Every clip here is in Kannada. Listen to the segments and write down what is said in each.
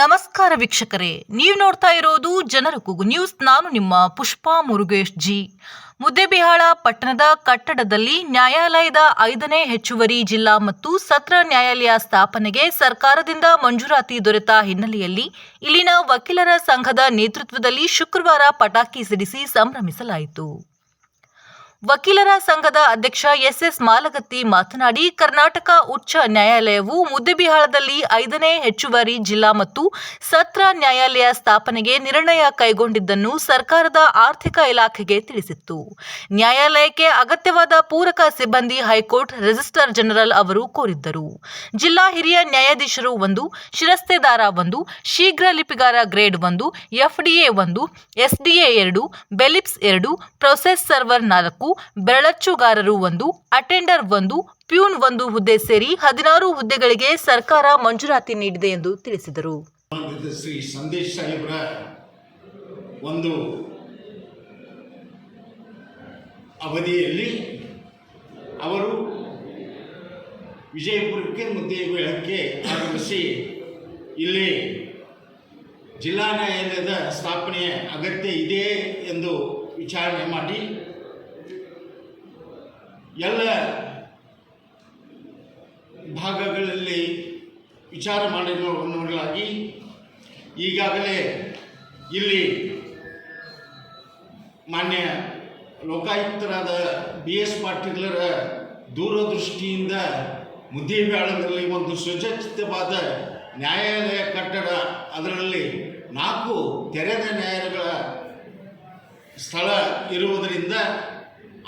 ನಮಸ್ಕಾರ ವೀಕ್ಷಕರೇ, ನೀವು ನೋಡ್ತಾ ಇರೋದು ಜನರ ಕೂಗು ನ್ಯೂಸ್. ನಾನು ನಿಮ್ಮ ಪುಷ್ಪಾ ಮುರುಗೇಶ್ ಜಿ. ಮುದ್ದೆಬಿಹಾಳ ಪಟ್ಟಣದ ಕಟ್ಟಡದಲ್ಲಿ ನ್ಯಾಯಾಲಯದ ಐದನೇ ಹೆಚ್ಚುವರಿ ಜಿಲ್ಲಾ ಮತ್ತು ಸತ್ರ ನ್ಯಾಯಾಲಯ ಸ್ಥಾಪನೆಗೆ ಸರ್ಕಾರದಿಂದ ಮಂಜೂರಾತಿ ದೊರೆತ ಹಿನ್ನೆಲೆಯಲ್ಲಿ ಇಲ್ಲಿನ ವಕೀಲರ ಸಂಘದ ನೇತೃತ್ವದಲ್ಲಿ ಶುಕ್ರವಾರ ಪಟಾಕಿ ಸಿಡಿಸಿ ಸಂಭ್ರಮಿಸಲಾಯಿತು. ವಕೀಲರ ಸಂಘದ ಅಧ್ಯಕ್ಷ ಎಸ್ಎಸ್ ಮಾಲಗತ್ತಿ ಮಾತನಾಡಿ, ಕರ್ನಾಟಕ ಉಚ್ಚ ನ್ಯಾಯಾಲಯವು ಮುದ್ದೆಬಿಹಾಳದಲ್ಲಿ ಐದನೇ ಹೆಚ್ಚುವರಿ ಜಿಲ್ಲಾ ಮತ್ತು ಸತ್ರ ನ್ಯಾಯಾಲಯ ಸ್ಥಾಪನೆಗೆ ನಿರ್ಣಯ ಕೈಗೊಂಡಿದ್ದನ್ನು ಸರ್ಕಾರದ ಆರ್ಥಿಕ ಇಲಾಖೆಗೆ ತಿಳಿಸಿತ್ತು. ನ್ಯಾಯಾಲಯಕ್ಕೆ ಅಗತ್ಯವಾದ ಪೂರಕ ಸಿಬ್ಬಂದಿ ಹೈಕೋರ್ಟ್ ರಿಜಿಸ್ಟರ್ ಜನರಲ್ ಅವರು ಕೋರಿದ್ದರು. ಜಿಲ್ಲಾ ಹಿರಿಯ ನ್ಯಾಯಾಧೀಶರು ಒಂದು, ಶಿರಸ್ತೆದಾರ ಒಂದು, ಶೀಘ್ರ ಲಿಪಿಗಾರ ಗ್ರೇಡ್ ಒಂದು, ಎಫ್ಡಿಎ ಒಂದು, ಎಸ್ಡಿಎ ಎರಡು, ಬೆಲಿಪ್ಸ್ ಎರಡು, ಪ್ರೊಸೆಸ್ ಸರ್ವರ್ ನಾಲ್ಕು ಬೆರಳಚ್ಚುಗಾರರು ಒಂದು, ಅಟೆಂಡರ್ ಒಂದು, ಪ್ಯೂನ್ ಒಂದು ಹುದ್ದೆ ಸೇರಿ ಹದಿನಾರು ಹುದ್ದೆಗಳಿಗೆ ಸರ್ಕಾರ ಮಂಜೂರಾತಿ ನೀಡಿದೆ ಎಂದು ತಿಳಿಸಿದರು. ಶ್ರೀ ಸಂದೇಶ್ ಸಾಹೇಬ್ರ ಒಂದು ಅವಧಿಯಲ್ಲಿ ಅವರು ವಿಜಯಪುರಕ್ಕೆ ಮುದ್ದೇಬೇಳಕ್ಕೆ ಆಗಮಿಸಿ ಇಲ್ಲಿ ಜಿಲ್ಲಾ ನ್ಯಾಯಾಲಯದ ಸ್ಥಾಪನೆಯ ಅಗತ್ಯ ಇದೆ ಎಂದು ವಿಚಾರಣೆ ಮಾಡಿ ಎಲ್ಲ ಭಾಗಗಳಲ್ಲಿ ವಿಚಾರ ಮಾಡಿ ಈಗಾಗಲೇ ಇಲ್ಲಿ ಮಾನ್ಯ ಲೋಕಾಯುಕ್ತರಾದ ಬಿ ಎಸ್ ಪಾಟೀಲರ ದೂರದೃಷ್ಟಿಯಿಂದ ಮುದ್ದೇಬ್ಯಾಳದಲ್ಲಿ ಒಂದು ಸುಸಜ್ಜಿತವಾದ ನ್ಯಾಯಾಲಯ ಕಟ್ಟಡ, ಅದರಲ್ಲಿ ನಾಲ್ಕು ತೆರೆದ ನ್ಯಾಯಾಲಯಗಳ ಸ್ಥಳ ಇರುವುದರಿಂದ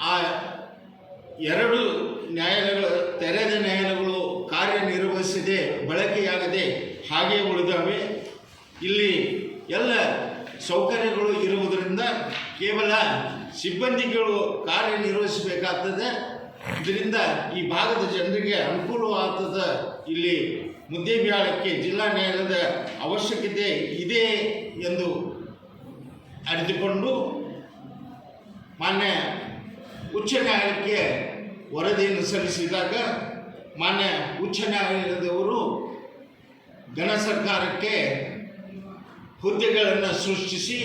ಆ ಎರಡು ನ್ಯಾಯಾಲಯಗಳು ತೆರೆದ ನ್ಯಾಯಾಲಯಗಳು ಕಾರ್ಯನಿರ್ವಹಿಸದೆ ಬಳಕೆಯಾಗದೆ ಹಾಗೆ ಉಳಿದವೆ? ಇಲ್ಲಿ ಎಲ್ಲ ಸೌಕರ್ಯಗಳು ಇರುವುದರಿಂದ ಕೇವಲ ಸಿಬ್ಬಂದಿಗಳು ಕಾರ್ಯನಿರ್ವಹಿಸಬೇಕಾಗ್ತದೆ. ಇದರಿಂದ ಈ ಭಾಗದ ಜನರಿಗೆ ಅನುಕೂಲವಾಗ್ತದ. ಇಲ್ಲಿ ಮುದ್ದೇಬಿಹಾಳಕ್ಕೆ ಜಿಲ್ಲಾ ನ್ಯಾಯಾಲಯದ ಅವಶ್ಯಕತೆ ಇದೆ ಎಂದು ಅರಿತುಕೊಂಡು ಮಾನ್ಯ ಉಚ್ಚ ನ್ಯಾಯಾಲಯಕ್ಕೆ ವರದಿಯನ್ನು ಸಲ್ಲಿಸಿದಾಗ ಮಾನ್ಯ ಉಚ್ಚ ನ್ಯಾಯಾಲಯದವರು ಘನ ಸರ್ಕಾರಕ್ಕೆ ಹುದ್ದೆಗಳನ್ನು ಸೃಷ್ಟಿಸಿ,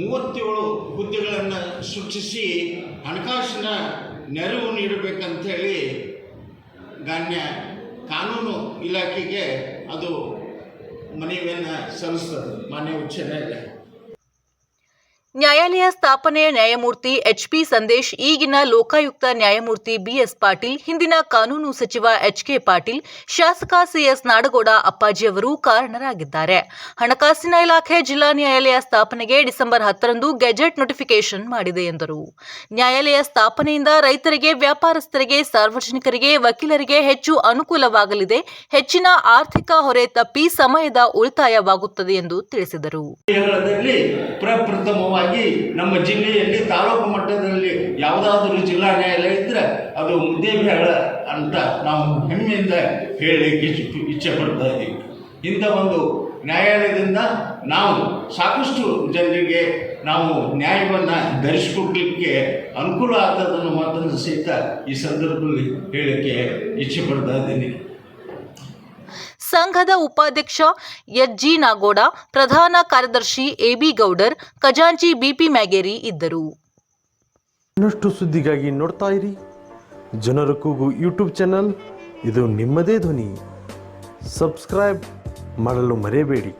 ಮೂವತ್ತೇಳು ಹುದ್ದೆಗಳನ್ನು ಸೃಷ್ಟಿಸಿ ಹಣಕಾಸಿನ ನೆರವು ನೀಡಬೇಕಂಥೇಳಿ ಗಾನ್ಯ ಕಾನೂನು ಇಲಾಖೆಗೆ ಅದು ಮನವಿಯನ್ನು ಸಲ್ಲಿಸ್ತದೆ ಮಾನ್ಯ ಉಚ್ಚ ನ್ಯಾಯಾಲಯ. ನ್ಯಾಯಾಲಯ ಸ್ಥಾಪನೆಯ ನ್ಯಾಯಮೂರ್ತಿ ಎಚ್ಪಿ ಸಂದೇಶ್, ಈಗಿನ ಲೋಕಾಯುಕ್ತ ನ್ಯಾಯಮೂರ್ತಿ ಬಿಎಸ್ ಪಾಟೀಲ್, ಹಿಂದಿನ ಕಾನೂನು ಸಚಿವ ಎಚ್ಕೆ ಪಾಟೀಲ್, ಶಾಸಕ ಸಿಎಸ್ ನಾಡಗೌಡ ಅಪ್ಪಾಜಿ ಅವರು ಕಾರಣರಾಗಿದ್ದಾರೆ. ಹಣಕಾಸಿನ ಇಲಾಖೆ ಜಿಲ್ಲಾ ನ್ಯಾಯಾಲಯ ಸ್ಥಾಪನೆಗೆ ಡಿಸೆಂಬರ್ ಹತ್ತರಂದು ಗೆಜೆಟ್ ನೋಟಿಫಿಕೇಶನ್ ಮಾಡಿದೆ ಎಂದರು. ನ್ಯಾಯಾಲಯ ಸ್ಥಾಪನೆಯಿಂದ ರೈತರಿಗೆ, ವ್ಯಾಪಾರಸ್ಥರಿಗೆ, ಸಾರ್ವಜನಿಕರಿಗೆ, ವಕೀಲರಿಗೆ ಹೆಚ್ಚು ಅನುಕೂಲವಾಗಲಿದೆ. ಹೆಚ್ಚಿನ ಆರ್ಥಿಕ ಹೊರೆ ತಪ್ಪಿ ಸಮಯದ ಉಳಿತಾಯವಾಗುತ್ತದೆ ಎಂದು ತಿಳಿಸಿದರು. ಜಿಲ್ಲೆಗಳಲ್ಲಿ ನಮ್ಮ ಜಿಲ್ಲೆಯಲ್ಲಿ ತಾಲೂಕು ಮಟ್ಟದಲ್ಲಿ ಯಾವುದಾದರೂ ಜಿಲ್ಲಾ ನ್ಯಾಯಾಲಯ ಇದ್ದರೆ ಅದು ಮುದ್ದೇಬಿಹಾಳ ಅಂತ ನಾವು ಹೆಮ್ಮೆಯಿಂದ ಹೇಳಲಿಕ್ಕೆ ಇಚ್ಛೆ ಇಚ್ಛೆ ಪಡ್ತಾ ಇದ್ದೀವಿ. ಇಂಥ ಒಂದು ನ್ಯಾಯಾಲಯದಿಂದ ನಾವು ಸಾಕಷ್ಟು ಜನರಿಗೆ ನಾವು ನ್ಯಾಯವನ್ನು ಧರಿಸಿಕೊಡ್ಲಿಕ್ಕೆ ಅನುಕೂಲ ಆಗ್ತದನ್ನು ಮಾತನ್ನು ಸಹಿತ ಈ ಸಂದರ್ಭದಲ್ಲಿ ಹೇಳಕ್ಕೆ ಇಚ್ಛೆ ಪಡ್ತಾ ಇದ್ದೀನಿ. ಸಂಘದ ಉಪಾಧ್ಯಕ್ಷ ಎಚ್ಜಿ ನಾಗೋಡ, ಪ್ರಧಾನ ಕಾರ್ಯದರ್ಶಿ ಎಬಿ ಗೌಡರ್, ಖಜಾಂಚಿ ಬಿಪಿ ಮ್ಯಾಗೇರಿ ಇದ್ದರು. ಇನ್ನಷ್ಟು ಸುದ್ದಿಗಾಗಿ ನೋಡ್ತಾ ಇರಿ. ಜನರ ಕೂಗು ಯೂಟ್ಯೂಬ್ ಚಾನಲ್. ಇದು ನಿಮ್ಮದೇ ಧ್ವನಿ. ಸಬ್ಸ್ಕ್ರೈಬ್ ಮಾಡಲು ಮರೆಯಬೇಡಿ.